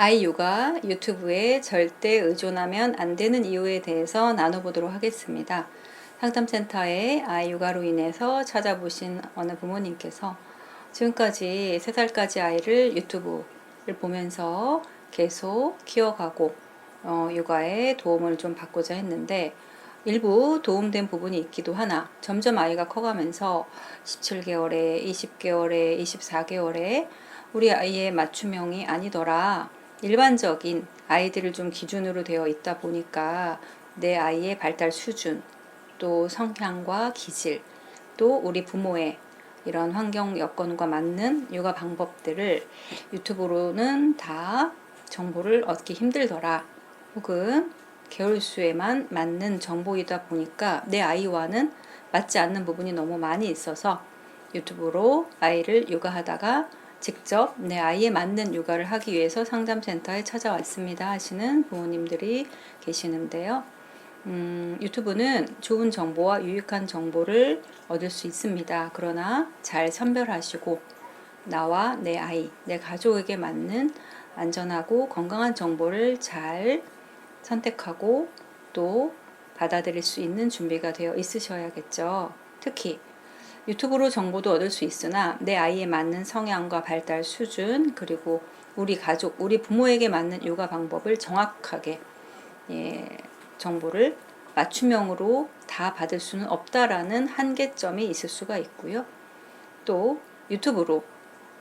아이 육아 유튜브에 절대 의존하면 안 되는 이유에 대해서 나눠보도록 하겠습니다. 상담센터에 아이 육아로 인해서 찾아보신 어느 부모님께서 지금까지 3살까지 아이를 유튜브를 보면서 계속 키워가고 어, 육아에 도움을 좀 받고자 했는데 일부 도움된 부분이 있기도 하나 점점 아이가 커가면서 17개월에 20개월에 24개월에 우리 아이의 맞춤형이 아니더라. 일반적인 아이들을 좀 기준으로 되어 있다 보니까 내 아이의 발달 수준, 또 성향과 기질, 또 우리 부모의 이런 환경 여건과 맞는 육아 방법들을 유튜브로는 다 정보를 얻기 힘들더라. 혹은 개월수에만 맞는 정보이다 보니까 내 아이와는 맞지 않는 부분이 너무 많이 있어서 유튜브로 아이를 육아하다가 직접 내 아이에 맞는 육아를 하기 위해서 상담센터에 찾아왔습니다 하시는 부모님들이 계시는데요. 음, 유튜브는 좋은 정보와 유익한 정보를 얻을 수 있습니다. 그러나 잘 선별하시고 나와 내 아이, 내 가족에게 맞는 안전하고 건강한 정보를 잘 선택하고 또 받아들일 수 있는 준비가 되어 있으셔야겠죠. 특히 유튜브로 정보도 얻을 수 있으나 내 아이에 맞는 성향과 발달 수준 그리고 우리 가족, 우리 부모에게 맞는 육아 방법을 정확하게 예, 정보를 맞춤형으로 다 받을 수는 없다라는 한계점이 있을 수가 있고요. 또 유튜브로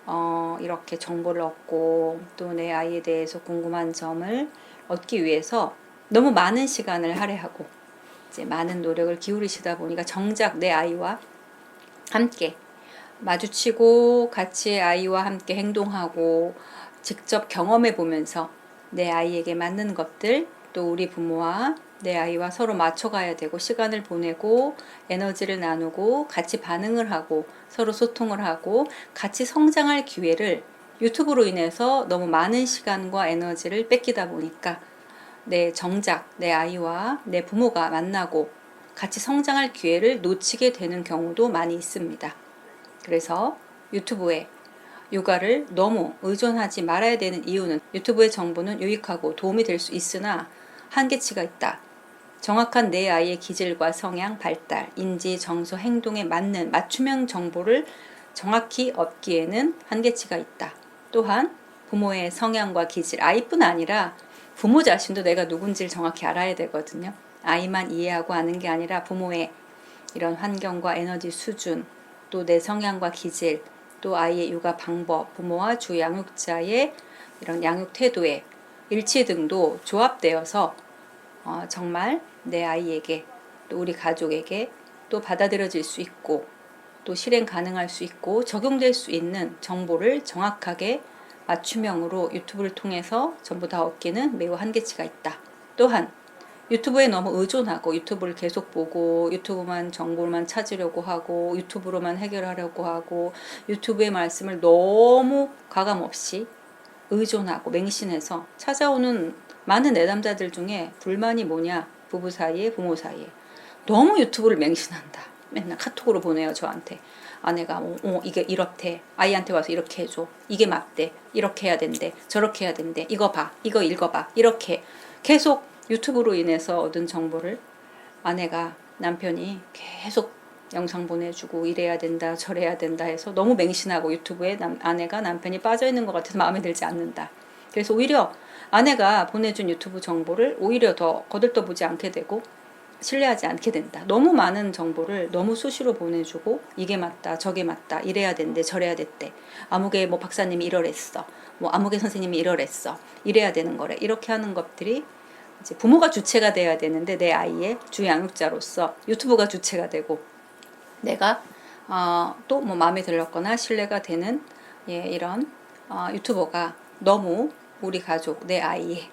어, 이렇게 정보를 얻고 또 내 아이에 대해서 궁금한 점을 얻기 위해서 너무 많은 시간을 할애하고 이제 많은 노력을 기울이시다 보니까 정작 내 아이와 함께 마주치고 같이 아이와 함께 행동하고 직접 경험해 보면서 내 아이에게 맞는 것들 또 우리 부모와 내 아이와 서로 맞춰가야 되고 시간을 보내고 에너지를 나누고 같이 반응을 하고 서로 소통을 하고 같이 성장할 기회를 유튜브로 인해서 너무 많은 시간과 에너지를 뺏기다 보니까 내 정작 내 아이와 내 부모가 만나고 같이 성장할 기회를 놓치게 되는 경우도 많이 있습니다. 그래서 유튜브에 육아를 너무 의존하지 말아야 되는 이유는 유튜브의 정보는 유익하고 도움이 될 수 있으나 한계치가 있다. 정확한 내 아이의 기질과 성향, 발달, 인지, 정서, 행동에 맞는 맞춤형 정보를 정확히 얻기에는 한계치가 있다. 또한 부모의 성향과 기질, 아이뿐 아니라 부모 자신도 내가 누군지를 정확히 알아야 되거든요. 아이만 이해하고 아는 게 아니라 부모의 이런 환경과 에너지 수준, 또 내 성향과 기질, 또 아이의 육아 방법, 부모와 주 양육자의 이런 양육 태도의 일치 등도 조합되어서 어, 정말 내 아이에게 또 우리 가족에게 또 받아들여질 수 있고 또 실행 가능할 수 있고 적용될 수 있는 정보를 정확하게 맞춤형으로 유튜브를 통해서 전부 다 얻기는 매우 한계치가 있다. 또한 유튜브에 너무 의존하고 유튜브를 계속 보고 유튜브만 정보만 찾으려고 하고 유튜브로만 해결하려고 하고 유튜브의 말씀을 너무 과감 없이 의존하고 맹신해서 찾아오는 많은 내담자들 중에 불만이 뭐냐? 부부 사이에 부모 사이에. 너무 유튜브를 맹신한다. 맨날 카톡으로 보내요 저한테. 아내가 어, 어, 이게 이렇대. 아이한테 와서 이렇게 해줘. 이게 맞대. 이렇게 해야 된대. 저렇게 해야 된대. 이거 봐. 이거 읽어봐. 이렇게. 계속 유튜브로 인해서 얻은 정보를 아내가 남편이 계속 영상 보내주고 이래야 된다 저래야 된다 해서 너무 맹신하고 유튜브에 남, 아내가 남편이 빠져 있는 것 같아서 마음에 들지 않는다. 그래서 오히려 아내가 보내준 유튜브 정보를 오히려 더 거들떠보지 않게 되고 신뢰하지 않게 된다. 너무 많은 정보를 너무 수시로 보내주고 이게 맞다 저게 맞다 이래야 된대 저래야 됐대 아무개 뭐 박사님이 이러랬어 뭐 아무개 선생님이 이러랬어 이래야 되는 거래 이렇게 하는 것들이 이제 부모가 주체가 돼야 되는데 내 아이의 주 양육자로서 유튜브가 주체가 되고 내가 어, 또뭐 마음에 들었거나 신뢰가 되는 예, 이런 어, 유튜버가 너무 우리 가족 내 아이의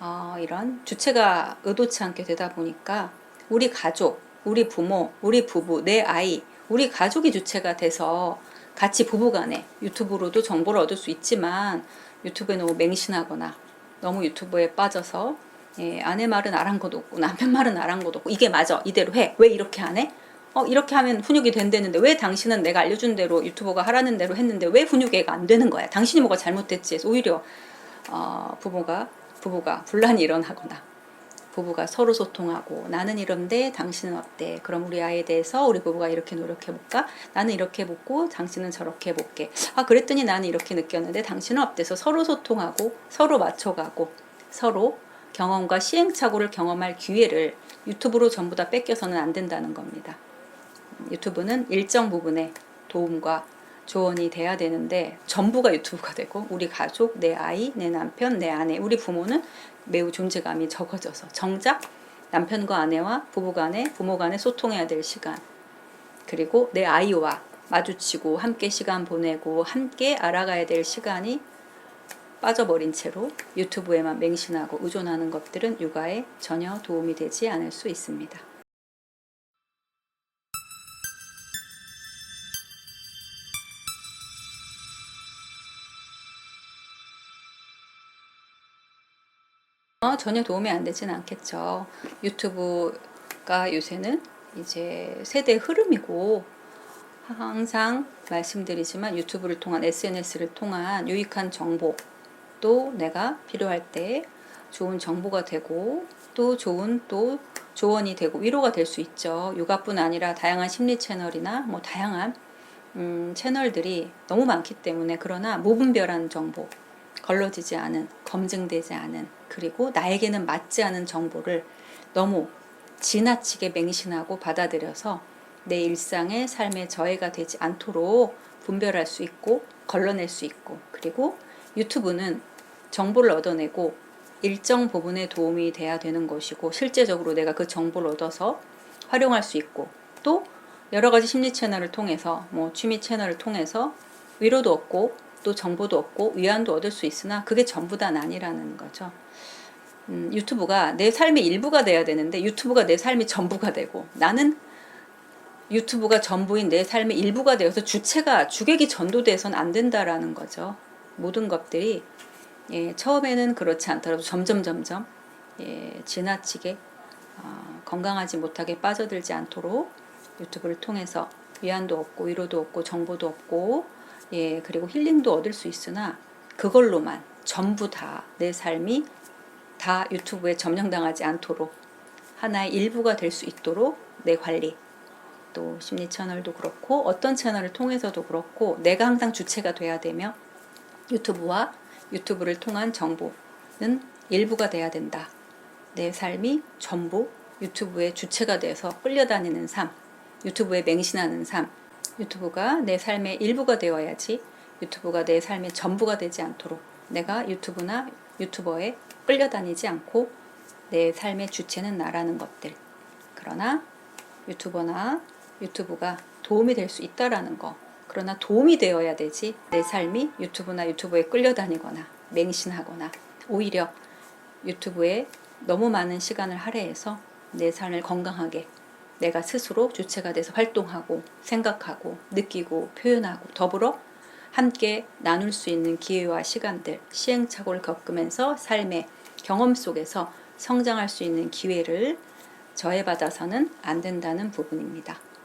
어, 이런 주체가 의도치 않게 되다 보니까 우리 가족, 우리 부모, 우리 부부, 내 아이, 우리 가족이 주체가 돼서 같이 부부간에 유튜브로도 정보를 얻을 수 있지만 유튜브에 너무 맹신하거나 너무 유튜브에 빠져서 예, 아내 말은 아랑곳 없고 남편 말은 아랑곳 없고 이게 맞아 이대로 해 왜 이렇게 안 해? 어 이렇게 하면 훈육이 된다는데 왜 당신은 내가 알려준 대로 유튜버가 하라는 대로 했는데 왜 훈육이 안 되는 거야? 당신이 뭐가 잘못됐지 해서 오히려 어, 부모가 부부가 분란이 일어나거나 부부가 서로 소통하고 나는 이런데 당신은 어때? 그럼 우리 아이에 대해서 우리 부부가 이렇게 노력해 볼까? 나는 이렇게 먹고 당신은 저렇게 볼게. 아 그랬더니 나는 이렇게 느꼈는데 당신은 어때서 서로 소통하고 서로 맞춰가고 서로 경험과 시행착오를 경험할 기회를 유튜브로 전부 다 뺏겨서는 안 된다는 겁니다. 유튜브는 일정 부분의 도움과 조언이 돼야 되는데 전부가 유튜브가 되고 우리 가족, 내 아이, 내 남편, 내 아내, 우리 부모는 매우 존재감이 적어져서 정작 남편과 아내와 부부 간에 부모 간에 소통해야 될 시간 그리고 내 아이와 마주치고 함께 시간 보내고 함께 알아가야 될 시간이 빠져버린 채로 유튜브에만 맹신하고 의존하는 것들은 육아에 전혀 도움이 되지 않을 수 있습니다. 어, 전혀 도움이 안 되진 않겠죠. 유튜브가 요새는 이제 세대 흐름이고 항상 말씀드리지만 유튜브를 통한 SNS를 통한 유익한 정보 또 내가 필요할 때 좋은 정보가 되고 또 좋은 또 조언이 되고 위로가 될 수 있죠. 육아뿐 아니라 다양한 심리 채널이나 뭐 다양한 음, 채널들이 너무 많기 때문에 그러나 무분별한 정보 걸러지지 않은, 검증되지 않은, 그리고 나에게는 맞지 않은 정보를 너무 지나치게 맹신하고 받아들여서 내 일상의 삶의 저해가 되지 않도록 분별할 수 있고, 걸러낼 수 있고, 그리고 유튜브는 정보를 얻어내고 일정 부분에 도움이 돼야 되는 것이고, 실제적으로 내가 그 정보를 얻어서 활용할 수 있고, 또 여러 가지 심리 채널을 통해서, 뭐 취미 채널을 통해서 위로도 얻고, 또 정보도 얻고 위안도 얻을 수 있으나 그게 전부 다는 아니라는 거죠. 음, 유튜브가 내 삶의 일부가 돼야 되는데 유튜브가 내 삶의 전부가 되고 나는 유튜브가 전부인 내 삶의 일부가 되어서 주체가 주객이 전도돼서는 안 된다라는 거죠. 모든 것들이 예, 처음에는 그렇지 않더라도 점점 점점 예, 지나치게 어, 건강하지 못하게 빠져들지 않도록 유튜브를 통해서 위안도 얻고 위로도 얻고 정보도 얻고 예, 그리고 힐링도 얻을 수 있으나 그걸로만 전부 다 내 삶이 다 유튜브에 점령당하지 않도록 하나의 일부가 될 수 있도록 내 관리 또 심리 채널도 그렇고 어떤 채널을 통해서도 그렇고 내가 항상 주체가 돼야 되며 유튜브와 유튜브를 통한 정보는 일부가 돼야 된다. 내 삶이 전부 유튜브의 주체가 돼서 끌려다니는 삶, 유튜브에 맹신하는 삶, 유튜브가 내 삶의 일부가 되어야지 유튜브가 내 삶의 전부가 되지 않도록 내가 유튜브나 유튜버에 끌려다니지 않고 내 삶의 주체는 나라는 것들. 그러나 유튜버나 유튜브가 도움이 될 수 있다라는 거. 그러나 도움이 되어야 되지 내 삶이 유튜브나 유튜브에 끌려다니거나 맹신하거나 오히려 유튜브에 너무 많은 시간을 할애해서 내 삶을 건강하게 내가 스스로 주체가 돼서 활동하고 생각하고 느끼고 표현하고 더불어 함께 나눌 수 있는 기회와 시간들, 시행착오를 겪으면서 삶의 경험 속에서 성장할 수 있는 기회를 저해받아서는 안 된다는 부분입니다.